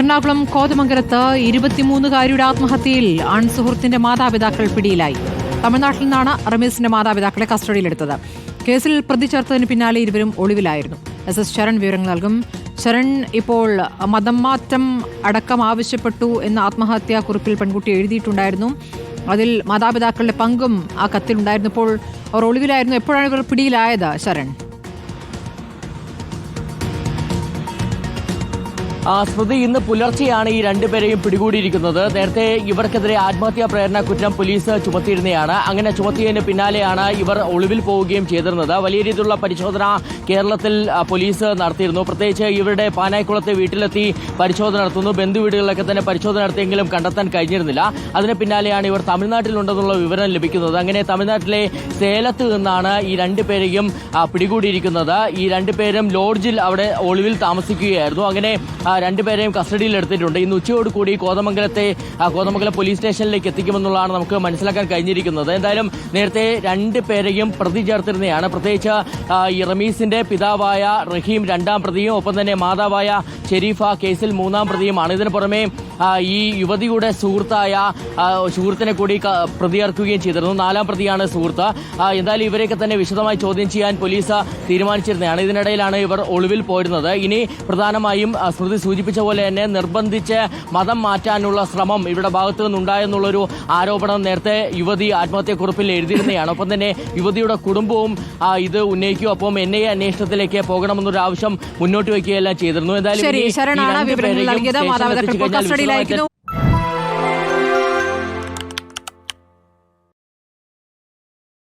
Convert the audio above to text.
എറണാകുളം കോതമംഗലത്ത് ഇരുപത്തിമൂന്നുകാരിയുടെ ആത്മഹത്യയിൽ അൺസുഹൃത്തിന്റെ മാതാപിതാക്കൾ പിടിയിലായി. തമിഴ്നാട്ടിൽ നിന്നാണ് റമീസിന്റെ മാതാപിതാക്കളെ കസ്റ്റഡിയിലെടുത്തത്. കേസിൽ പ്രതി ചേർത്തതിന് പിന്നാലെ ഇരുവരും ഒളിവിലായിരുന്നു. എസ് എസ് ശരൺ വിവരങ്ങൾ നൽകും. ശരൺ ഇപ്പോൾ മതം മാറ്റം അടക്കം ആവശ്യപ്പെട്ടു എന്ന ആത്മഹത്യാ കുറിപ്പിൽ പെൺകുട്ടി എഴുതിയിട്ടുണ്ടായിരുന്നു. അതിൽ മാതാപിതാക്കളുടെ പങ്കും ആ കത്തിലുണ്ടായിരുന്നപ്പോൾ അവർ ഒളിവിലായിരുന്നു. എപ്പോഴാണ് ഇവർ പിടിയിലായത് ശരൺ? സ്മൃതി ഇന്ന് പുലർച്ചെയാണ് ഈ രണ്ടുപേരെയും പിടികൂടിയിരിക്കുന്നത്. നേരത്തെ ഇവർക്കെതിരെ ആത്മഹത്യാ പ്രേരണ കുറ്റം പോലീസ് ചുമത്തിയിരുന്നതാണ് അങ്ങനെ ചുമത്തിയതിന് പിന്നാലെയാണ് ഇവർ ഒളിവിൽ പോവുകയും ചെയ്തിരുന്നത്. വലിയ രീതിയിലുള്ള പരിശോധന കേരളത്തിൽ പോലീസ് നടത്തിയിരുന്നു. പ്രത്യേകിച്ച് ഇവരുടെ പാനായ്ക്കുളത്തെ വീട്ടിലെത്തി പരിശോധന നടത്തുന്നു. ബന്ധുവീടുകളിലൊക്കെ തന്നെ പരിശോധന നടത്തിയെങ്കിലും കണ്ടെത്താൻ കഴിഞ്ഞിരുന്നില്ല. അതിന് പിന്നാലെയാണ് ഇവർ തമിഴ്നാട്ടിലുണ്ടെന്നുള്ള വിവരം ലഭിക്കുന്നത്. അങ്ങനെ തമിഴ്നാട്ടിലെ സേലത്ത് നിന്നാണ് ഈ രണ്ടുപേരെയും പിടികൂടിയിരിക്കുന്നത്. ഈ രണ്ടുപേരും ലോഡ്ജിൽ അവിടെ ഒളിവിൽ താമസിക്കുകയായിരുന്നു. അങ്ങനെ രണ്ടുപേരെയും കസ്റ്റഡിയിൽ എടുത്തിട്ടുണ്ട്. ഇന്ന് ഉച്ചയോട് കൂടി കോതമംഗലത്തെ കോതമംഗലം പോലീസ് സ്റ്റേഷനിലേക്ക് എത്തിക്കുമെന്നുള്ളതാണ് നമുക്ക് മനസ്സിലാക്കാൻ കഴിഞ്ഞിരിക്കുന്നത്. എന്തായാലും നേരത്തെ രണ്ട് പേരെയും പ്രതി ചേർത്തിരുന്നതാണ്. പ്രത്യേകിച്ച് ഈ റമീസിന്റെ പിതാവായ റഹീം രണ്ടാം പ്രതിയും ഒപ്പം തന്നെ മാതാവായ ഷെരീഫ കേസിൽ മൂന്നാം പ്രതിയുമാണ്. ഇതിനു പുറമെ ഈ യുവതിയുടെ സുഹൃത്തായ സുഹൃത്തിനെ കൂടി പ്രതി പ്രതിയേർക്കുകയും ചെയ്തിരുന്നു. നാലാം പ്രതിയാണ് സുഹൃത്ത്. എന്തായാലും ഇവരെയൊക്കെ തന്നെ വിശദമായി ചോദ്യം ചെയ്യാൻ പോലീസ് തീരുമാനിച്ചിരുന്നതാണ്. ഇതിനിടയിലാണ് ഇവർ ഒളിവിൽ പോയിരുന്നത്. ഇനി പ്രധാനമായും സ്മൃതി സൂചിപ്പിച്ച പോലെ തന്നെ നിർബന്ധിച്ച് മതം മാറ്റാനുള്ള ശ്രമം ഇവരുടെ ഭാഗത്തു നിന്നുണ്ടായെന്നുള്ളൊരു ആരോപണം നേരത്തെ യുവതി ആത്മഹത്യക്കുറിപ്പിൽ എഴുതിയിരുന്നതാണ് ഒപ്പം തന്നെ യുവതിയുടെ കുടുംബവും ഇത് ഉന്നയിക്കും ഒപ്പം എൻ ഐ എ അന്വേഷണത്തിലേക്ക് പോകണമെന്നൊരു ആവശ്യം മുന്നോട്ട് വയ്ക്കുകയെല്ലാം ചെയ്തിരുന്നു. എന്തായാലും